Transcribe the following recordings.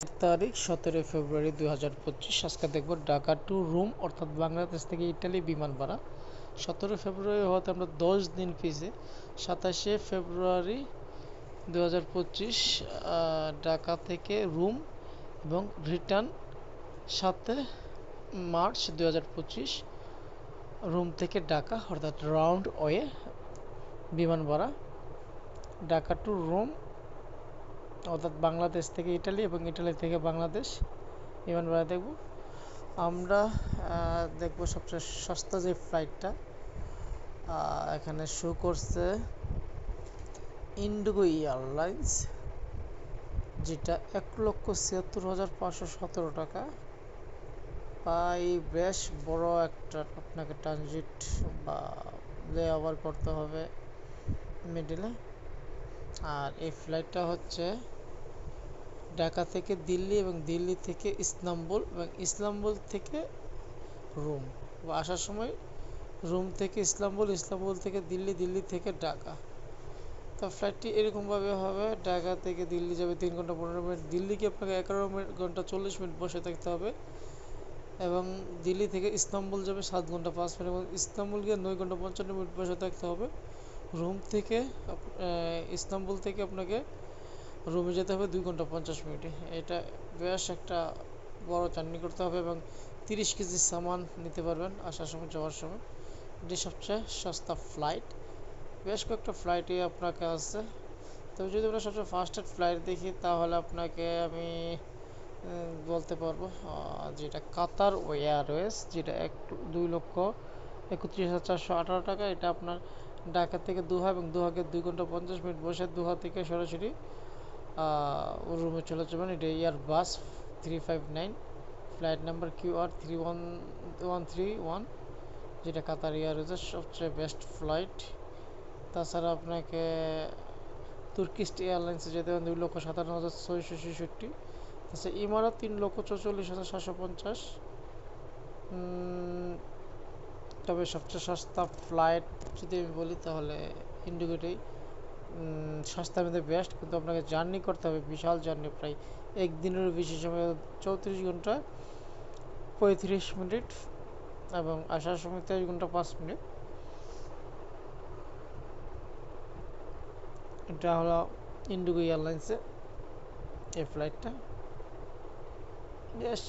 তারিখ, সতেরোই ফেব্রুয়ারি দুই হাজার পঁচিশ। আজকে দেখব ঢাকা টু রোম, অর্থাৎ বাংলাদেশ থেকে ইটালি বিমান ভাড়া। সতেরো ফেব্রুয়ারি হওয়াতে আমরা দশ দিন পিছে সাতাশে ফেব্রুয়ারি দু পঁচিশ ঢাকা থেকে রোম এবং রিটার্ন। সাতে মার্চ দু পঁচিশ, রোম থেকে ঢাকা, অর্থাৎ রাউন্ড ওয়ে বিমান ভাড়া। ঢাকা টু রোম অর্থাৎ বাংলাদেশ থেকে ইটালি এবং ইটালি থেকে বাংলাদেশ। বিমান ভাড়া দেখব। আমরা দেখব সবচেয়ে সস্তা যে ফ্লাইটটা এখানে শো করছে ইন্ডিগো এয়ারলাইন্স যেটা এক লক্ষ ছিয়াত্তর হাজার পাঁচশো সতেরো টাকা। প্রায় বেশ বড় একটা আপনাকে ট্রানজিট বা লে করতে হবে মিডিলে আর এই ফ্লাইটটা হচ্ছে ঢাকা থেকে দিল্লি এবং দিল্লি থেকে ইস্তাম্বুল এবং ইসলাম্বুল থেকে রোম। আসার সময় রোম থেকে ইসলাম্বুল ইসলাম্বুল থেকে দিল্লি দিল্লি থেকে ঢাকা। তো ফ্লাইটটি এরকমভাবে হবে, ঢাকা থেকে দিল্লি যাবে তিন ঘণ্টা পনেরো মিনিট। দিল্লিকে আপনাকে এগারো মিনিট ঘণ্টা চল্লিশ মিনিট বসে থাকতে হবে এবং দিল্লি থেকে ইস্তাম্বুল যাবে সাত ঘণ্টা পাঁচ মিনিট এবং ইস্তাম্বুল গিয়ে নয় ঘণ্টা পঞ্চান্ন মিনিট বসে থাকতে হবে। রোম থেকে ইস্তাম্বুল থেকে আপনাকে রুমে যেতে হবে দুই ঘণ্টা পঞ্চাশ মিনিটে। এটা বেশ একটা বড় জার্নি করতে হবে এবং তিরিশ কেজি সামান নিতে পারবেন আসার সময়, যাওয়ার সময়। এটি সবচেয়ে সস্তা ফ্লাইট বেশ কয়েকটা ফ্লাইটই আপনাকে আছে। তবে যদি আমরা সবচেয়ে ফাস্টেস্ট ফ্লাইট দেখি, তাহলে আপনাকে আমি বলতে পারব যেটা কাতার এয়ারওয়েজ, যেটা এক, দুই লক্ষ একত্রিশ হাজার চারশো আঠারো টাকা, এটা আপনার ঢাকা থেকে দুহা এবং দুহাকে দুই ঘণ্টা পঞ্চাশ মিনিট বসে দুহা থেকে সরাসরি রুমে চলে যাবেন। এটা Airbus three five nine flight number Q R three one one three one যেটা কাতার এয়ারওয়েজের সবচেয়ে বেস্ট ফ্লাইট তাছাড়া আপনাকে তুর্কিস্ট এয়ারলাইন্সে যেতে হবে, দুই লক্ষ সাতান্ন হাজার ছয়শো ছেষট্টি। তাছাড়া ইমারাত তিন লক্ষ চৌচল্লিশ হাজার সাতশো পঞ্চাশ। তবে সবচেয়ে সস্তা ফ্লাইট যদি আমি বলি তাহলে ইন্ডিগোটাই সস্তার মধ্যে বেস্ট কিন্তু আপনাকে জার্নি করতে হবে, বিশাল জার্নি প্রায় একদিনেরও বেশি সময়, চৌত্রিশ ঘণ্টা, পঁয়ত্রিশ মিনিট এবং আসার সময় তেইশ ঘণ্টা পাঁচ মিনিট। এটা হলো ইন্ডিগো এয়ারলাইন্সে এই ফ্লাইটটা বেশ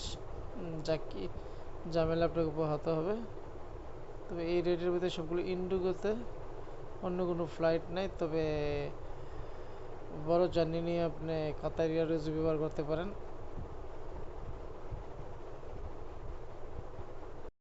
যা কি ঝামেলা আপনাকে পোহাতে হবে। তবে এই রেটের ভিতরে সবগুলো ইন্ডিগোতে অন্য কোনো ফ্লাইট নাই, তবে বড় জার্নি নিয়ে আপনি কাতার এয়ারওয়েজ ব্যবহার করতে পারেন।